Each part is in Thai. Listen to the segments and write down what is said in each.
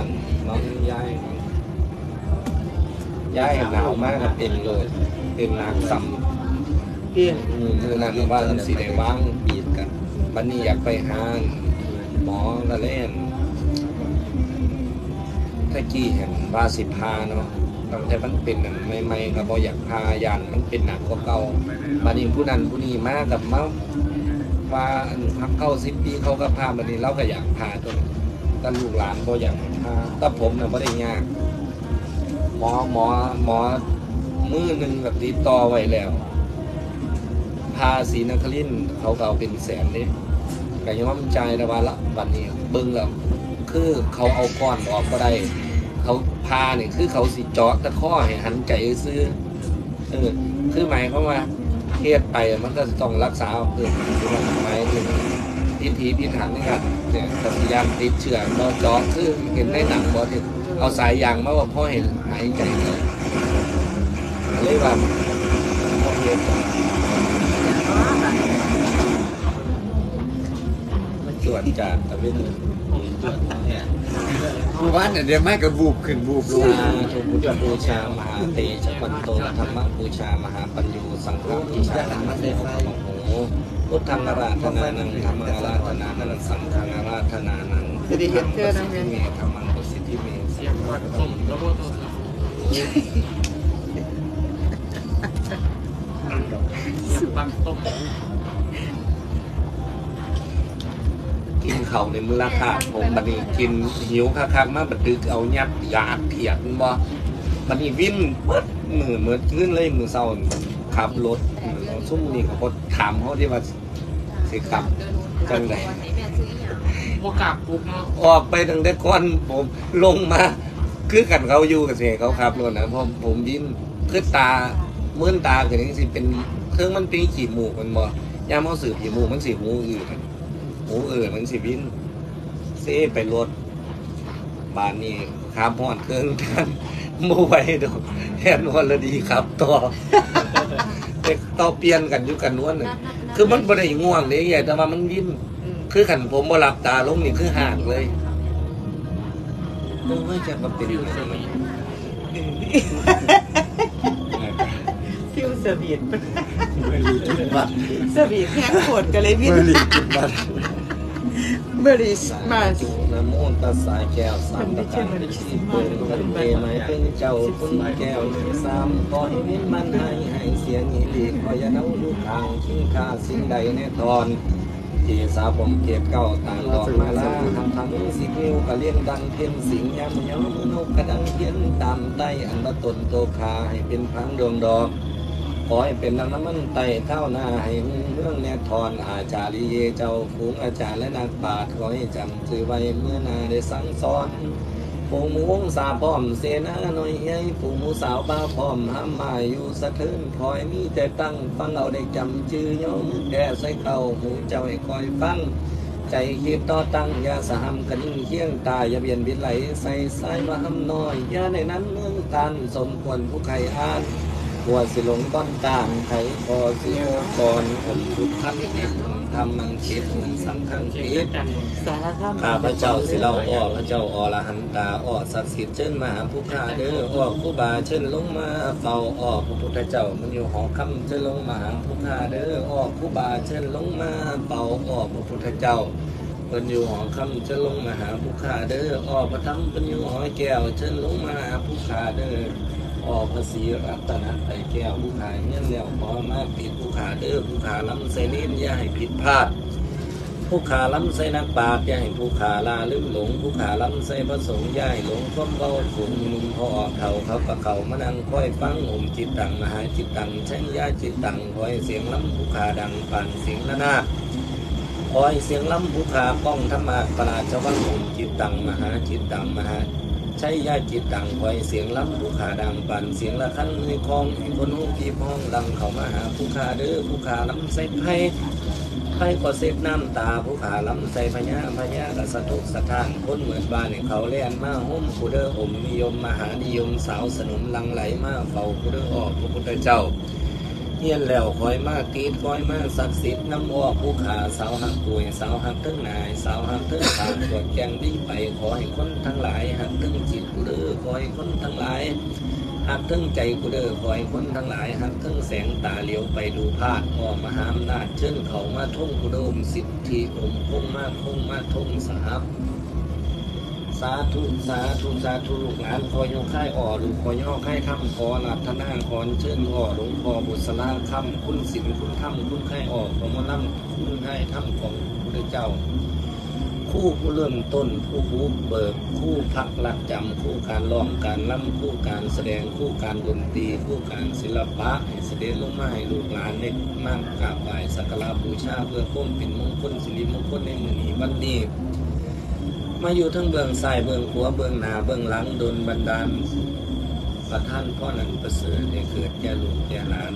านน้องย่ายย่ายหนาวมากเต็มเลยเต็มหนักซ้ำพี่คือนั่ว่าสีแดงบ้างบีดกันบันนี้อยากไปห้างหมอละเล่นตะกี้เห็นบาสิพาเนาะตั้งแต่มันเป็นใหม่ๆก็บออยากพายานมันเป็นหนักกว่าเก่าบันนี้ผู้นั้นผู้นี้มากกับเมาว่าพักเข้าสิบปีเขาก็พาบันนี้เราก็อยากพาตัวแต่ลูกหลานก็อยาก พาแต่ผมน่ะบ่ได้ยากหมอหมอหมอมือหนึ่งแบบติดต่อไว้แล้วพาศีนครินเขาก็เอาเป็นแสนเลยก็ยังว่ามันใจายแต่ว่าละวันนี้เบิ่งแล้วคือเขาเอาก้อนออกก็ได้ เขาพาเนี่ยคือเขาสิเจาะตะข้อให้หันใจซื้อเออคือหมายความว่าเทศไปมันก็ต้องรักษาเกิดคือาหมายถึง พิธีพิถันนี่ครับเนี่ยพยายามติดเชือเราเจาะคือเห็นในหนังบ่ถึงเอาสายยางมาว่าพ่อเห็นหายใจเลยเลยว่าพ่อเห็นมันจวดจากตะเวนเมื่อวานเนี่ยเดี๋ยวไม่กับบูบขึ้นบูบลงสาธุพุทธบูชามหาเตชะวันโตธรรมบูชามหาปัญญูสังฆบูชาธรรมเตโโห พุทธังอาราธนานังธรรมังอาราธนานังสังฆังอาราธนานังจะได้เห็นเธอนะเมธรรมังประสิทธิเมเสียงวัดต้มแล้วก็ต้มเสียงปังต้มกินเขาในมือราคาผมบัดนี้กินหิวคักๆมาบัดดึกเอายัดยาเถียดบ่บัดนี้วิ่นเบิดมือเหมือนขึ้นเลยมือเศร้า ขับรถซุ่มนี่ก็พอถามเขาที่ว่าสิขับจังไดโมกราบปุ๊บเนาะออกไปตั้งแต่ก่อนผมลงมา คือกันเขาอยู่กับเสียเขาขับรถนะผมผมยิ้มคือตาเมื่อนตาคือนี่สิเป็นเครื่องมันเป็นขีดหมูกมันบ่ยามเขาสืบขีดหมูกมันสิหูอื่นหูอื่นมันสิวินเซไปรถบานนี้ขับหอดเครื่องกันโมไหวดอกแทนวันละดีขับต่อแต่ต่อเปลี่ยนกันอยู่กันนวลน่ะคือมันบ่ได้ง่วงเลยใหญ่แต่ว่ามันวินคือขันผมบ่หลับตาลงนี่คือห่างเลยโอ้ยจะมาเป็นฟิวยังเซอไงร์วีฟิวสวีทไม่รู้จุดบัตรสวีทแห้งโคตรกันเลยพี่ไม่รู้จุดบัตร เบอริสมาจุนะโมตัสสะแก้วสามประการที่เปิดกันเตไหมเป็นเจ้าคุณแก้วสามขอให้มินมันให้ให้เสียงอีหลีขออย่าเน่าลูกทางทิ้งค่าสิ่งใดในตอนที่สาวผมเก็บเก้าต่างดอกมาลาทำทั้งสิบนิ้วกะเลี้ยงดังเพียนสิงยามยามนกกระดังเพียนตามใต้อันละตนโตคาให้เป็นพังดวงดอก ขอให้เป็นน้ำมันไต่เท่าหน้าให้เรื่องแนทอนอาจาริเยเจ้าฝูงอาจารย์และนักปราชญ์ขอให้จำสื่อไว้เมื่อนาได้สั่งสอนฝูงหมูสาพร้อมเสนาหน่อยใหญ่ฝูงหมูสาวบ้าพร้อมห้ามมาอยู่สะเทือนคอยมีแต่ตั้งฟังเอาได้จำชื่อย่อมแก่ใส่เก่าหูเจ้าให้คอยฟังใจคิดต่อตั้งยาสหัมกันยิ่งเคียงตายอย่าเบียนบินไหลใส่สายมาหำน้อยยาในนั้นเมืองตันสมควรผู้ใครอ่าน หัวสิหลงต้นตามไขพอสิโอก่อนผมทุกท่านเองทำมังคิดมันสำคัญเสียงคิดจันทร์สารมข้าพระเจ้าสิเราอ้อพระเจ้าอรหันตาอ้อศักดิ์สิทธิ์เชิญมหาผู้ข้าเด้ออ้อผู้บาเชิญลงมาเฝ้าอ้อพระพุทธเจ้ามันอยู่หอคำเชิญลงมาหาผู้ข้าเด้ออ้อผู้บาเชิญลงมาเฝ้าอ้อพระพุทธเจ้าเพิ่นอยู่หอคำเชิญลงมาหาผู้ข้าเด้ออ้อพระธรรมเพิ่นอยู่หอแก้วเชิญลงมาหาผู้ข้าเด้อ ออกภาษีรัตนไตรแก้วผู้ขายเงี้ยแล้วขอมาปิดผู้ขาเด้อผู้ขาล้ำใส่ลิ้นอย่าให้ผิดพลาด ผู้ขาล้ำใส่นักปราชญ์อย่าให้ผู้ขาลาลืมหลง ผู้ขาล้ำใส่พระสงฆ์อย่าให้หลงความเบาฝูงนุ่มพอออกเขาเขากับเขามานั่งค่อยฟังห่มจิตตังมหาจิตตังใช้ยาจิตตังคอยเสียงล้ำผู้ขาดังผ่านเสียงละนาดคอยเสียงล้ำผู้ขาป้องธรรมะประหลาดเจ้าวังห่มจิตตังมหาจิตตังมหา ใช้ยาจิตดังคอยเสียงล้ำผู้ขาดังปั่นเสียงละคันในคลองให้คนหูพีพ้องดังเขามาหาผู้ขาเด้อผู้ขาล้ำใส่ไพ่ไพ่ก็เสพน้ำตาผู้ขาล้ำใส่พญาพญากสะทุกสะท้านคนเหมือนบ้านเขาเล่นมาหุ้มผู้เด้ออมนิยมมหานิยมสาวสนุนลังไหลมาเฝ้าผู้เด้อออกพระพุทธเจ้า เฮียนแล้วคอยมาตีดคอยมาศักดิ์สิทธิ์น้ำออกผู้ขาสาวหักป่วยสาวหักตึ้งนาย สาวหักตึ้งขาตรวจแกงดีไปขอให้คนทั้งหลายหักตึ้งจิตผู้เด้อขอให้คนทั้งหลายหักทั้งใจกูเด้อคอยคนทั้งหลายหักทั้งแสงตาเหลียวไปดูพาดออกมหาอำนาจเชิญเขามาทุ่งกูโดมสิทธิอมคงมากคงมาทุ่งสาบ สาธุสาธุสาธุลูกหลานคอยย่อค่ายอ่อลูกคอยย่อค่ายคำขอลัทนาขอนเชิญอ่อหลวงพ่อบุษราคำคุณศิลคุณธรรมคุณค่ายอ่อของมะนำคุณค่ายธรรมของพระเจ้า คู่ผู้เริ่มต้นผู้ผู้เบิกคู่พักหลักจำคู่การร้องการล่ำคู่การแสดงคู่การดนตรีคู่การศิลปะให้เสด็จลงมาให้ลูกหลานได้มากกราบไหว้สักการะบูชาเพื่อพ้นเป็นมงคลสิริมงคลในมือนี้วันนี้ มาอยู่ทั้งเบื้องซ้ายเบื้องขวาเบื้องหน้าเบื้องหลังโดนบันดาลประท่านพ่อนั้นประเสริฐได้เกิดแก่ลูกแก่หลาน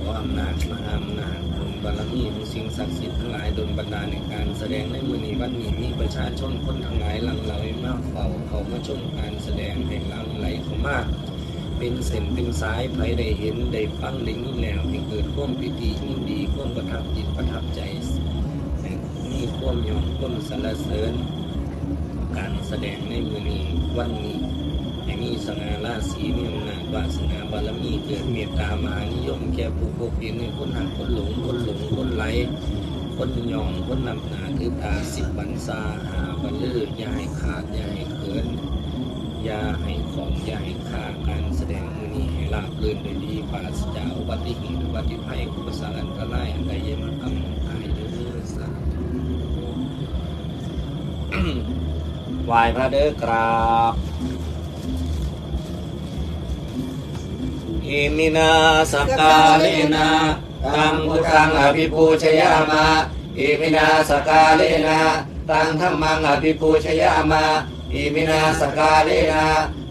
ขออำนาจมหาอำนาจบุญบารมีของสิ่งศักดิ์สิทธิ์ทั้งหลายดลบันดาลในการแสดงในมือนี้วันนี้มีประชาชนคนทั้งหลายหลังไหลมากเฝ้าเขามาชมการแสดงแห่งหลังไหลเขามาเป็นเส้นเป็นสายไผได้เห็นได้ฟังได้ยินแล้วให้เกิดความปิติยินดีความประทับจิตประทับใจ ควมยอมควมสรรเสริญ การแสดงในมือนี้วันนี้ให้มีสง่าราศีมีอำนาจวาสนาบารมีเกิดเมตตามหานิยมแก่ผู้พบเห็นในคนหักคนหลงคนหลงคนไหลคนย่องคนนำหนาถือตาสิบบรรษาหาบรรลืออย่าให้ขาดอย่าให้เขินอย่าให้ของอย่าให้ค่าการแสดงมือนี้ให้ราบรื่นโดยดีปราศจากอุบัติเหตุอุบัติภัยอุปสรรคอันตรายอันใดอยังมากำกายเด้อสาธุ ไหวายพระเด้อกราบอิมินาสกกาเลนะตังพุทธังอภิปูชยามะอิมินาสกกาเลนะตังธรรมังอภิปูชยามะอิมินาสกกาเลนะ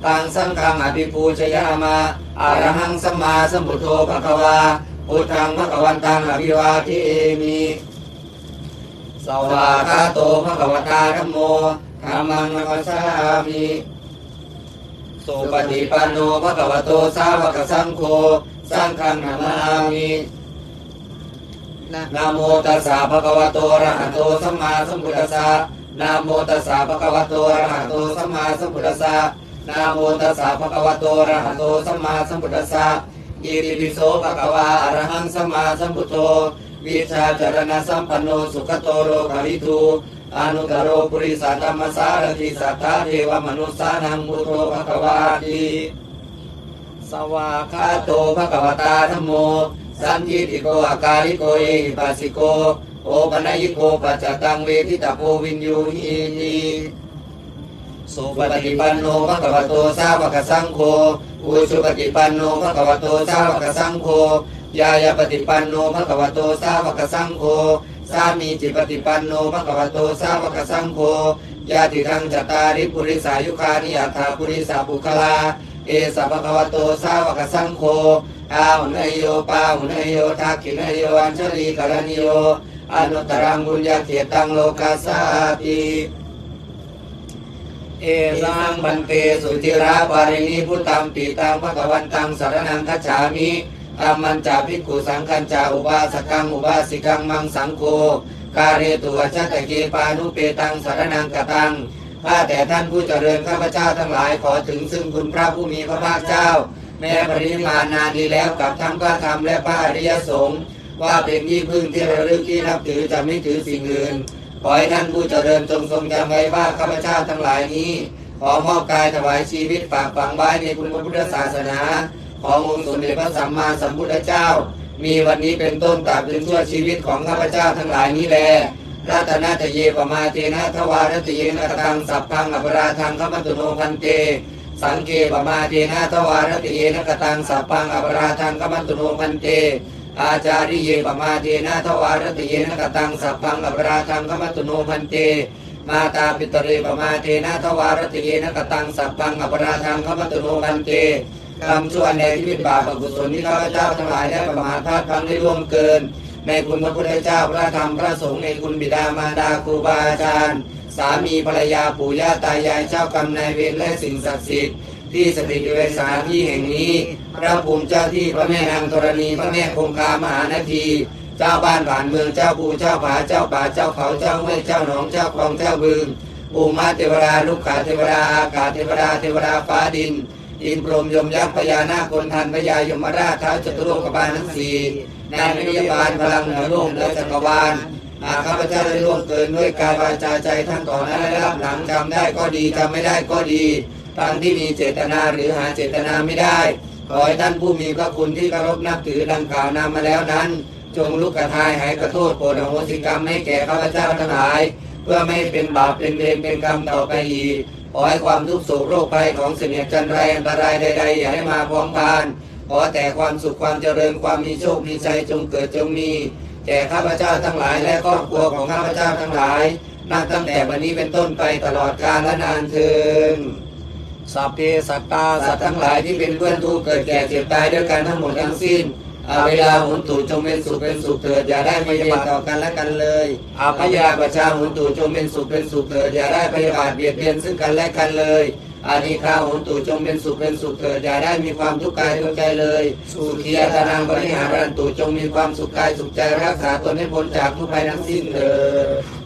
ตังสังฆังอภิปูชยามะอะระหังสัมมาสัมพุทโธภะคะวาพุทธังภะคะวันตังอภิวาเทมิ สวากขาโตภะคะวตาธัมโมธัมมังนัมสสามิสุปฏิปันโนภะคะวะโตสาวกสังโฆสังฆังนามามินะนะโมตัสสะภะคะวะโตอะระหะโตสัมมาสัมพุทธัสสะนะโมตัสสะภะคะวะโตอะระหะโตสัมมาสัมพุทธัสสะนะโมตัสสะภะคะวะโตอะระหะโตสัมมาสัมพุทธัสสะอิติปิโสภะคะวะอะระหังสัมมาสัมพุทโธ วิชาจารณะสัมปันโนสุขโตโรกวิทูอนุตโรปุริสัตมสารติสัทธาเทวมนุสสานังพุทโธภควาติสวากาโตภควตาธัมโม สันยิติโกอาการิโกเอหิปัสสิโก โอปนัยิโกปัจจตังเวทิตาโพวินยูหินีสุปฏิปันโนภะคะวโตสาวกสังโฆอุชุปฏิปันโนภะคะวโตสาวกสังโฆ ยายาปฏิปันโนภะคะวะโตสาวกสังโฆสามีจิปฏิปันโนภะคะวะโตสาวกสังโฆญาติทังจตาริปุริสายุคานิยถาปุริสาปุคลา เอสะภะคะวะโตสาวกสังโฆอาหุนยโยปาหุนยโยทักขินยโยอัญชลีกรณิโยอนุตรังบุญญาเขตังโลกาสาติเอสังบันเตสุธิราปาริณีพุทธัมปีตังภะคะวันตังสารนังคัจฉามิ ธรรมันจาภิกขุสังคัญจาอุบาสกังอุบาสิกังมังสังโฆกาเรตุวชัตตะเกปานุเปตังสารนังกตังข้าแต่ท่านผู้เจริญข้าพเจ้าทั้งหลายขอถึงซึ่งคุณพระผู้มีพระภาคเจ้า แม้ปริมาณนานดีแล้วกับทั้งพระธรรมและพระอริยสงฆ์ว่าเป็นที่พึ่งที่ระลึกที่นับถือจะไม่ถือสิ่งอื่นขอให้ท่านผู้เจริญจงทรงจำไว้ว่าข้าพเจ้าทั้งหลายนี้ ขอมอบกายถวายชีวิตฝากฝังไว้ในคุณพระพุทธศาสนา ขององค์สมเด็จพระสัมมาสัมพุทธเจ้า มีวันนี้เป็นต้นตราบจนชั่วชีวิตของข้าพเจ้าทั้งหลายนี้แลรัตนาตเยปมาเทนะทวารตเยนะตังสัพพังอปราทังขมัตุโนพันเต สังเกปมาเทนะทวารตเยนะกตังสัพพังอปราทังขมัตุโนพันเต อาจาริเยปมาเทนะทวารตเยนะกตังสัพพังอปราทังขมัตุโนพันเต มาตาปิตเรปมาเทนะทวารตเยนะกตังสัพพังอปราทังขมัตุโนพันเต กรรมชั่วในที่เป็นบาปอกุศลที่ข้าพเจ้าทั้งหลายได้ประมาทพลาดพลั้งได้ร่วมเกิน ในคุณพระพุทธเจ้าพระธรรมพระสงฆ์ในคุณบิดามารดาครูบาอาจารย์ สามีภรรยาปู่ย่าตายายเจ้ากรรมนายเวรและสิ่งศักดิ์สิทธิ์ที่สถิตอยู่ในสถานที่แห่งนี้ พระภูมิเจ้าที่พระแม่นางธรณีพระแม่คงคามหานาทีเจ้าบ้านผ่านเมืองเจ้าภูเจ้าผาเจ้าป่าเจ้าเขาเจ้าห้วยเจ้าหนองเจ้าคลองเจ้าบึงภูมิเทวดาลูกขาเทวดาอากาศเทวดาเทวดาฟ้าดิน อินพรมยมยักษ์พญานาคคนทันพญายมราชท้าจตุโลกบาลทั้งสี่นานิยบาลพลังเหนือโลกเหนือจักรวาลหากข้าพเจ้าได้ล่วงเกินด้วยกายวาจาใจทั้งก่อนหน้าและรับหลังจำได้ก็ดีจำไม่ได้ก็ดีทั้งที่มีเจตนาหรือหาเจตนาไม่ได้ ขอให้ท่านผู้มีพระคุณที่เคารพนับถือดังกล่าวนำมาแล้วนั้น จงลุกกระทายหายกระโทษโปรดอโหสิกรรมให้แก่ข้าพเจ้าทั้งหลาย เพื่อไม่เป็นบาปเป็นเวรเป็นกรรมต่อไปอีก ขอให้ความทุกข์โศกโรคภัยของเสนียจันไรอันตรายใดๆอย่าให้มาพร้อมพาน ขอแต่ความสุขความเจริญความมีโชคมีชัยจงเกิดจงมีแก่ข้าพเจ้าทั้งหลายและครอบครัวของข้าพเจ้าทั้งหลายนับตั้งแต่วันนี้เป็นต้นไปตลอดกาลและนานเทินสัพเพสัตตาสัตว์ทั้งหลายที่เป็นเพื่อนทุกเกิดแก่เจ็บตายด้วยกันทั้งหมดทั้งสิ้น อาเวลาหุนตูจงเป็นสุขเป็นสุขเถิดอย่าได้พยาบาทต่อกันและกันเลยอาพยาประชาหุนตูจงเป็นสุขเป็นสุขเถิดอย่าได้พยาบาทเบียดเบียนซึ่งกันและกันเลยอานิคาหุนตูจงเป็นสุขเป็นสุขเถิดอย่าได้มีความทุกข์กายทุกข์ใจเลย สุขียตานางบริหารรันตูจงมีความสุขกายสุขใจรักษาตนให้พ้นจากทุกภัยทั้งสิ้นเถิด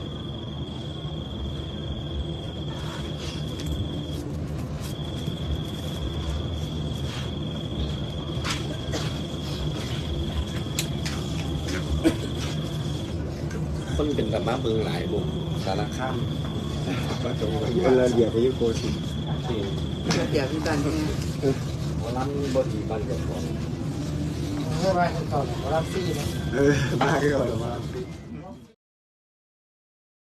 คนเป็นกับมาเบิงหลายบุกสารข้ามคนละเดียวไปยุโกสิที่เดี๋ยวพี่บันเนี่ยหมอลำบดีบ้านเจ้าของไม่ไหวให้ต่อรับซี่นะเออมาก็มา